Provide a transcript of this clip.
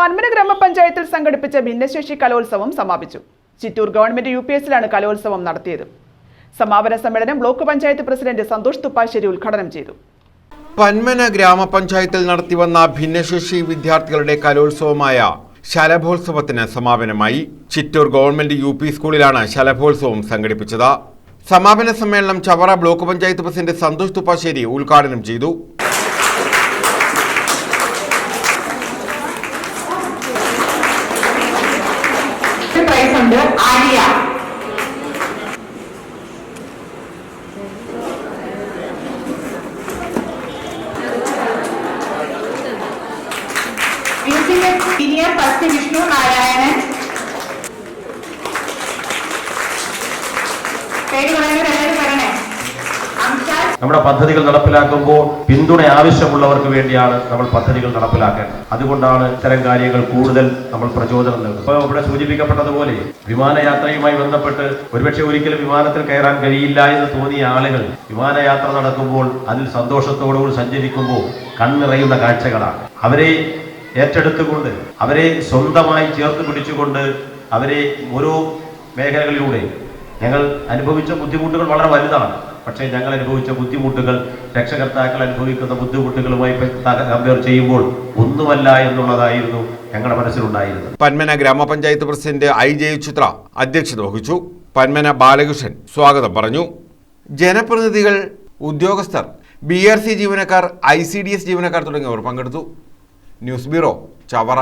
പന്മന ഗ്രാമപഞ്ചായത്തിൽ സംഘടിപ്പിച്ച ഭിന്നശേഷി കലോത്സവം സമാപിച്ചു. ചിറ്റൂർ ഗവൺമെന്റ് യു പി എസിലാണ് കലോത്സവം നടത്തിയത്. സമാപന സമ്മേളനം ബ്ലോക്ക് പഞ്ചായത്ത് പ്രസിഡന്റ് സന്തോഷ് തുപ്പാശ്ശേരി ഉദ്ഘാടനം ചെയ്തു. പന്മന ഗ്രാമപഞ്ചായത്തിൽ നടത്തിവന്ന ഭിന്നശേഷി വിദ്യാർത്ഥികളുടെ കലോത്സവമായ ശലഭോത്സവത്തിന് സമാപനമായി ചിറ്റൂർ ഗവൺമെന്റ് യു പി സ്കൂളിലാണ് ശലഭോത്സവം സംഘടിപ്പിച്ചത്. സമാപന സമ്മേളനം ചവറ ബ്ലോക്ക് പഞ്ചായത്ത് പ്രസിഡന്റ് സന്തോഷ് തുപ്പാശ്ശേരി ഉദ്ഘാടനം ചെയ്തു. ഉണ്ട് Arya. Senior first Vishnu Narayanan. പേര് അംശാൽ നമ്മുടെ പദ്ധതികൾ നടപ്പിലാക്കുമ്പോൾ പിന്തുണ ആവശ്യമുള്ളവർക്ക് വേണ്ടിയാണ് നമ്മൾ പദ്ധതികൾ നടപ്പിലാക്കേണ്ടത്. അതുകൊണ്ടാണ് ഇത്തരം കാര്യങ്ങൾ കൂടുതൽ നമ്മൾ പ്രചോദനം നൽകുന്നത്. ഇപ്പോൾ ഇവിടെ സൂചിപ്പിക്കപ്പെട്ടതുപോലെ വിമാനയാത്രയുമായി ബന്ധപ്പെട്ട് ഒരുപക്ഷെ ഒരിക്കലും വിമാനത്തിൽ കയറാൻ കഴിയില്ല എന്ന് തോന്നിയ ആളുകൾ വിമാനയാത്ര നടക്കുമ്പോൾ അതിൽ സന്തോഷത്തോടുകൂടി സഞ്ചരിക്കുമ്പോൾ കണ്ണിറയുന്ന കാഴ്ചകളാണ്. അവരെ ഏറ്റെടുത്തുകൊണ്ട് അവരെ സ്വന്തമായി ചേർത്ത് പിടിച്ചുകൊണ്ട് അവരെ ഓരോ മേഖലകളിലൂടെ ഞങ്ങൾ അനുഭവിച്ച ബുദ്ധിമുട്ടുകൾ വളരെ വലുതാണ്. പക്ഷേ ഞങ്ങൾ അനുഭവിച്ച ബുദ്ധിമുട്ടുകൾ രക്ഷകർത്താക്കൾ അനുഭവിക്കുന്ന ബുദ്ധിമുട്ടുകളുമായി കമ്പയർ ചെയ്യുമ്പോൾ ഒന്നുമല്ല എന്നുള്ളതായിരുന്നു ഞങ്ങളുടെ മനസ്സിലുണ്ടായിരുന്നത്. പന്മന ഗ്രാമപഞ്ചായത്ത് പ്രസിഡന്റ് ഐ ജയചിത്ര അധ്യക്ഷത വഹിച്ചു. പന്മന ബാലകൃഷ്ണൻ സ്വാഗതം പറഞ്ഞു. ജനപ്രതിനിധികൾ ഉദ്യോഗസ്ഥർ ബി ആർ സി ജീവനക്കാർ ഐ സി ഡി എസ് ജീവനക്കാർ തുടങ്ങിയവർ പങ്കെടുത്തു. News bureau Chavara.